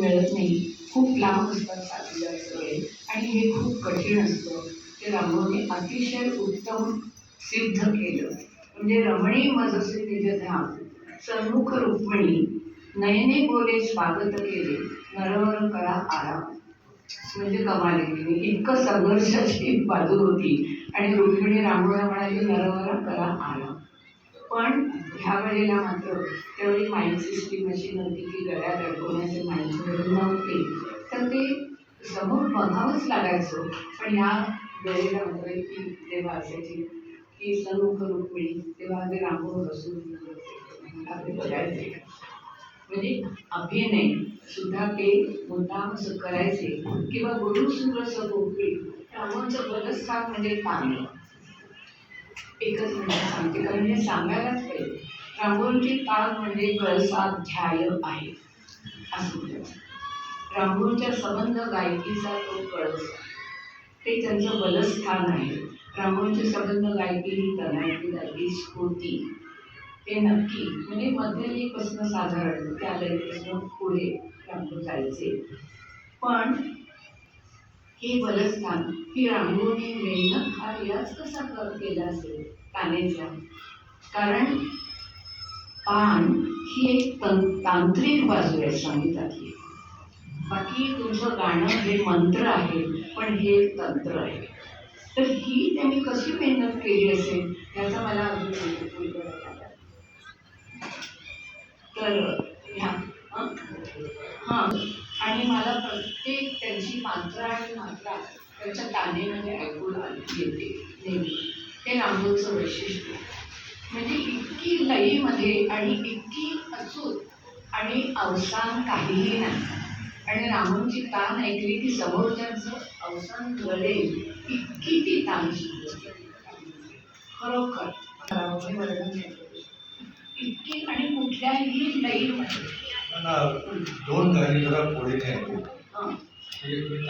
मिळत नाही. खूप लांब असतात साथीदार सगळे आणि हे खूप कठीण असतं. ते रामभाऊने अतिशय उत्तम सिद्ध केलं. म्हणजे रमणी मजसे निजधाम सन्मुख रुक्मिणी नयने बोले स्वागत केले नरवर करा आराम. म्हणजे कमाल केली इतकं संघर्षाची बाजू होती. आणि रुक्मिणी रामोळा म्हणाली नरवर करा आराम. पण ह्या वेळेला मात्र त्यावेळी माइंड सिस्टीम अशी नव्हती की गळ्यात अडकवण्याचे माइंड नव्हते. तर ते समोर बघावंच लागायचं. पण ह्या वेळेला मात्र की तेव्हा असायची की सन्मुख रुक्मिणी तेव्हा ते रांगोळ बसून ते बघायचे म्हणजे अभिनय सुद्धा ते मुद्दाम असं करायचे. किंवा गुरु सुरस गोपी रामाचं बलस्थान म्हणजे पाणी एकच म्हणजे सांगते कारण हे सांगायलाच पाहिजे रांगोळीची ताक म्हणजे कळसाध्याय आहे. असं म्हणायचं रांगोळीच्या संबंध गायकीचा तो कळस ते त्यांचं बलस्थान आहे. रांगोळीचे संबंध गायकी ही तनाची गायकी स्फूर्ती. ते नक्की म्हणजे मध्यलीपासून साधारण त्या लयीपासून पुढे रांगोळ जायचे. पण हे बलस्थान ही रांगोळी मेहनत हा रियाज कसा कर केला असेल? कानेचा कारण पान ही एक तं तांत्रिक बाजू आहे संगीतातली बाकी तुमचं गाणं हे मंत्र आहे पण हे एक तंत्र आहे. तर ही त्यांनी कशी मेहनत केली असेल याचा मला अजून तर ह्या हां. आणि मला प्रत्येक त्यांची मात्रा आणि मात्रा त्यांच्या तानेमध्ये ऐकून आली येते नेहमी. हे रामोचं वैशिष्ट्य. म्हणजे इतकी लयीमध्ये आणि इतकी अचूक आणि अवसान काहीही नाही. आणि रामोची तान ऐकली की समोरच्यांचं अवसान घडेल इतकी ती तान शिकली खरोखर रामोने वर्णन. इतकी आणि कुठल्याही लयीमध्ये. दोन गाणी जरा पुढे हं. मी